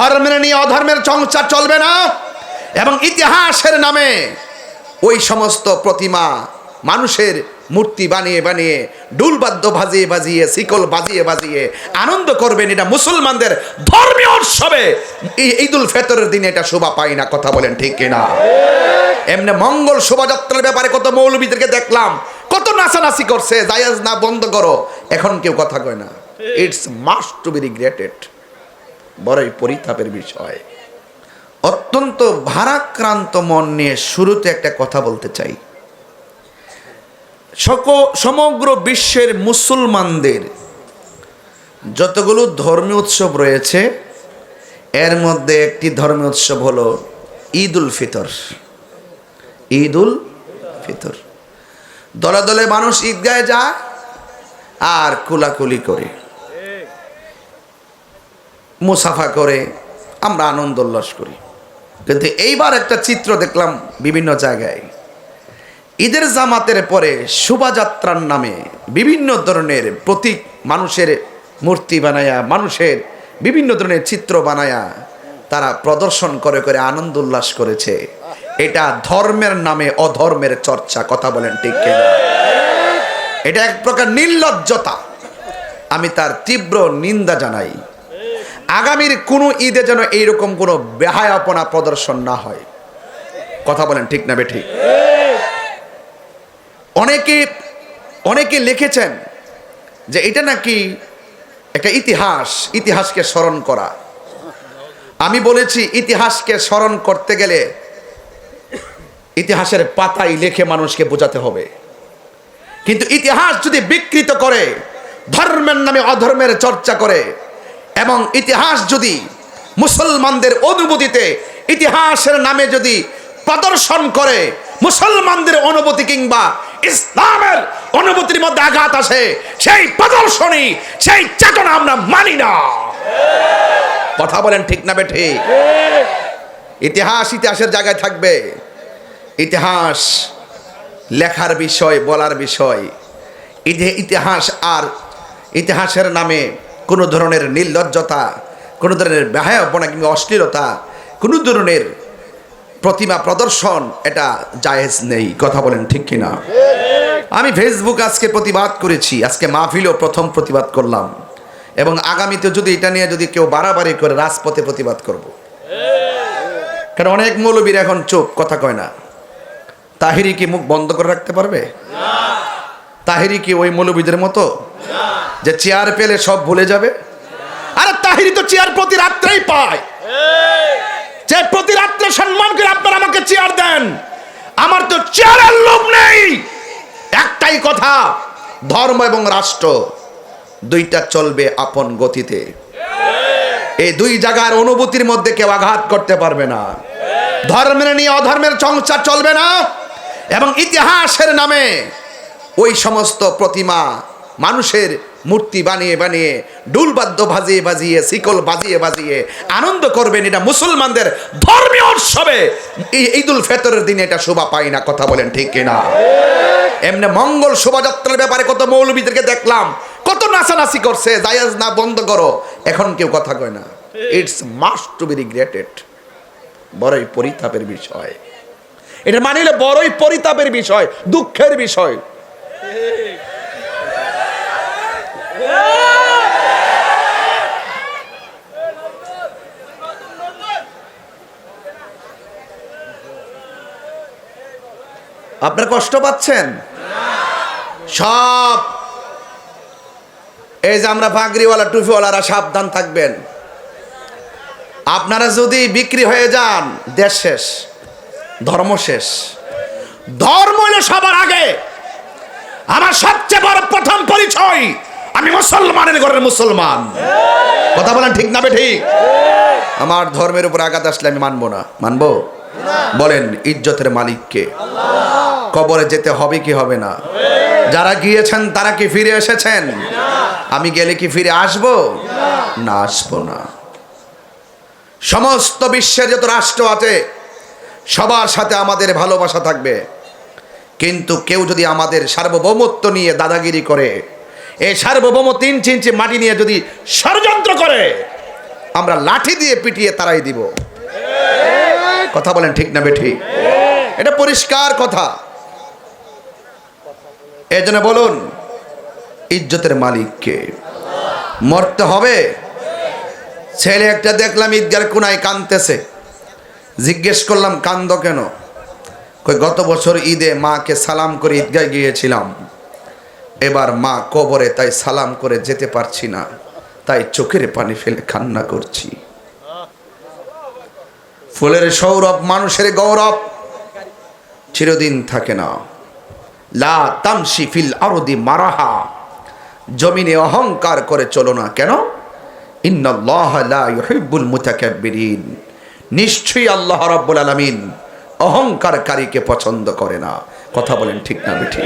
ধর্মের নিয়ে অধর্মের চংচার চলবে না। এবং ইতিহাসের নামে ওই সমস্ত প্রতিমা মানুষের মূর্তি বানিয়ে বানিয়ে, ডুলবাদ্য বাজিয়ে বাজিয়ে, শিকল বাজিয়ে বাজিয়ে আনন্দ করবেন এটা মুসলমানদের ধর্মীয় উৎসবে। ঈদুল ফেতরের দিনে এটা শোভা পায় না, কথা বলেন ঠিক কিনা? এমনি মঙ্গল শোভাযাত্রার ব্যাপারে কত মৌলবীদেরকে দেখলাম, কত নাচানাচি করছে, জায়াজ না বন্ধ করো, এখন কেউ কথা কয় না। It's must to be regretted বড়ই পরিতাপের বিষয়। অত্যন্ত ভারাক্রান্ত মন নিয়ে শুরুতে একটা কথা বলতে চাই। সক, সমগ্র বিশ্বের মুসলমানদের যতগুলো ধর্মীয় উৎসব রয়েছে, এর মধ্যে একটি ধর্মীয় উৎসব হলো ঈদ উল ফিতর। ঈদ উল ফিতর। দলে দলে মানুষ ঈদগায় যায় আর কুলাকুলি করে। মুসাফা করে আমরা আনন্দ উল্লাস করি। কিন্তু এইবার একটা চিত্র দেখলাম বিভিন্ন জায়গায়। ঈদের জামাতের পরে শোভাযাত্রার নামে বিভিন্ন ধরনের প্রতীক মানুষের মূর্তি বানায়া, মানুষের বিভিন্ন ধরনের চিত্র বানায়া তারা প্রদর্শন করে করে আনন্দ উল্লাস করেছে। এটা ধর্মের নামে অধর্মের চর্চা, কথা বলেন ঠিক কিনা? এটা এক প্রকার নির্লজ্জতা। আমি তার তীব্র নিন্দা জানাই। আগামীর কোনো ঈদে যেন এইরকম কোনো বেহায়াপনা প্রদর্শন না হয়। কথা বলেন, ঠিক না বে ঠিক অনেকে অনেকে লিখেছেন যে এটা নাকি একটা ইতিহাস, ইতিহাসকে স্মরণ করা। আমি বলেছি, ইতিহাসকে স্মরণ করতে গেলে ইতিহাসের পাতায় লেখে মানুষকে বোঝাতে হবে। কিন্তু ইতিহাস যদি বিকৃত করে, ধর্মের নামে অধর্মের চর্চা করে এবং ইতিহাস যদি মুসলমানদের অনুভূতিতে, ইতিহাসের নামে যদি প্রদর্শন করে, মুসলমানদের অনুভূতি কিংবা ইসলামের অনুভূতির মধ্যে আঘাত আসে, সেই প্রদর্শনী, সেই চেতনা আমরা মানি না। কথা বলেন ঠিক না বেঠে? ইতিহাস ইতিহাসের জায়গায় থাকবে। ইতিহাস লেখার বিষয়, বলার বিষয়। ইতি- ইতিহাস আর ইতিহাসের নামে কোনো ধরনের নির্লজ্জতা কোনো ধরনের ব্যহায়পনা কিংবা অশ্লীলতা কোনো ধরনের প্রতিমা প্রদর্শন এটা জায়েজ নেই। কথা বলেন ঠিক কিনা? আমি ফেসবুক আজকে প্রতিবাদ করেছি আজকে মাহফিলও প্রথম প্রতিবাদ করলাম। এবং আগামীতে যদি এটা নিয়ে যদি কেউ বাড়াবাড়ি করে রাজপথে প্রতিবাদ করব। কারণ অনেক মৌলবীর এখন চুপ কথা কয় না। তাহিরি কি মুখ বন্ধ করে রাখতে পারবে? তাহিরি কি ওই মৌলবীদের মতো? যে চেয়ার পেলে সব ভুলে যাবে। আরে তাহিরি তো চেয়ার প্রতি রাত্রেই পায়। যে প্রতি রাত্রে সম্মান করে আপনারা আমাকে চেয়ার দেন, আমার তো চেয়ারের লোভ নেই। একটাই কথা, ধর্ম এবং রাষ্ট্র দুইটা চলবে আপন গতিতে। এই দুই জায়গার অনুভূতির মধ্যে কেউ আঘাত করতে পারবে না। ধর্মের নিয়ে অধর্মের চংচা চলবে না। এবং ইতিহাসের নামে ওই সমস্ত প্রতিমা মানুষের মূর্তি বানিয়ে বানিয়ে ডুলবাদ্য বাজিয়ে বাজিয়ে, শিকল বাজিয়ে বাজিয়ে আনন্দ করবেন এটা মুসলমানদের ধর্মীয় উৎসবে। ঈদুল ফেতরের দিনে এটা শোভা পায় না, কথা বলেন ঠিক কিনা? এমনি মঙ্গল শোভাযাত্রার ব্যাপারে কত মৌলবীদেরকে দেখলাম, কত নাচানাচি করছে, জায়াজ না, বন্ধ করো। এখন কেউ কথা কয় না। It's must to be regretted বড়ই পরিতাপের বিষয়। এটা মানিলে বড়ই পরিতাপের বিষয়, দুঃখের বিষয়। আপনার কষ্ট পাচ্ছেন? সব। এই যে আমরা পাগড়িওয়ালা টুপিওয়ালারা সাবধান থাকবেন। আপনারা যদি বিক্রি হয়ে যান, দেশ শেষ, ধর্ম শেষ। ধর্ম হলো সবার আগে। আমার সবচেয়ে বড় প্রথম পরিচয়, আমি মুসলমানের ঘরের মুসলমান। কথা বলেন ঠিক না বে ঠিক? আমার ধর্মের উপর আঘাত আসলে আমি মানবো না। মানবো? বলেন, ইজ্জতের মালিককে। কবরে যেতে হবে কি হবে না? যারা গিয়েছেন, তারা কি ফিরে এসেছেন? আমি গেলে কি ফিরে আসব? না আসব না। সমস্ত বিশ্বের যত রাষ্ট্র আছে, সবার সাথে আমাদের ভালোবাসা থাকবে। কিন্তু কেউ যদি আমাদের সার্বভৌমত্ব নিয়ে দাদাগিরি করে এই সার্বভৌম তিন ইঞ্চি মাটি নিয়ে যদি ষড়যন্ত্র করে, আমরা লাঠি দিয়ে পিটিয়ে তারাই দিব। কথা বলেন ঠিক না বেঠি? এটা পরিষ্কার কথা। এই জন্য বলুন, ইজ্জতের মালিককে মরতে হবে? ছেলে একটা দেখলাম ঈদগার কোনায় কানতেছে জিজ্ঞেস করলাম কান্দ কেন? কই, গত বছর ঈদে মাকে সালাম করে ঈদগায় গিয়েছিলাম। এবার মা কবরে তাই সালাম করে যেতে পারছি না। তাই চোখের পানি ফেলে কান্না করছি। ফুলের সৌরভ, মানুষের গৌরব চিরদিন থাকে না। লা তামসি ফিল আরদি মারাহা। জমিনে অহংকার করে চলো না কেন? ইন্নাল্লাহ লা ইউহিব্বুল মুতাকাব্বিরিন। নিশ্চয়ই আল্লাহ রাব্বুল আলামিন অহংকারকারীকে পছন্দ করে না। কথা বলেন ঠিক না বেঠিক?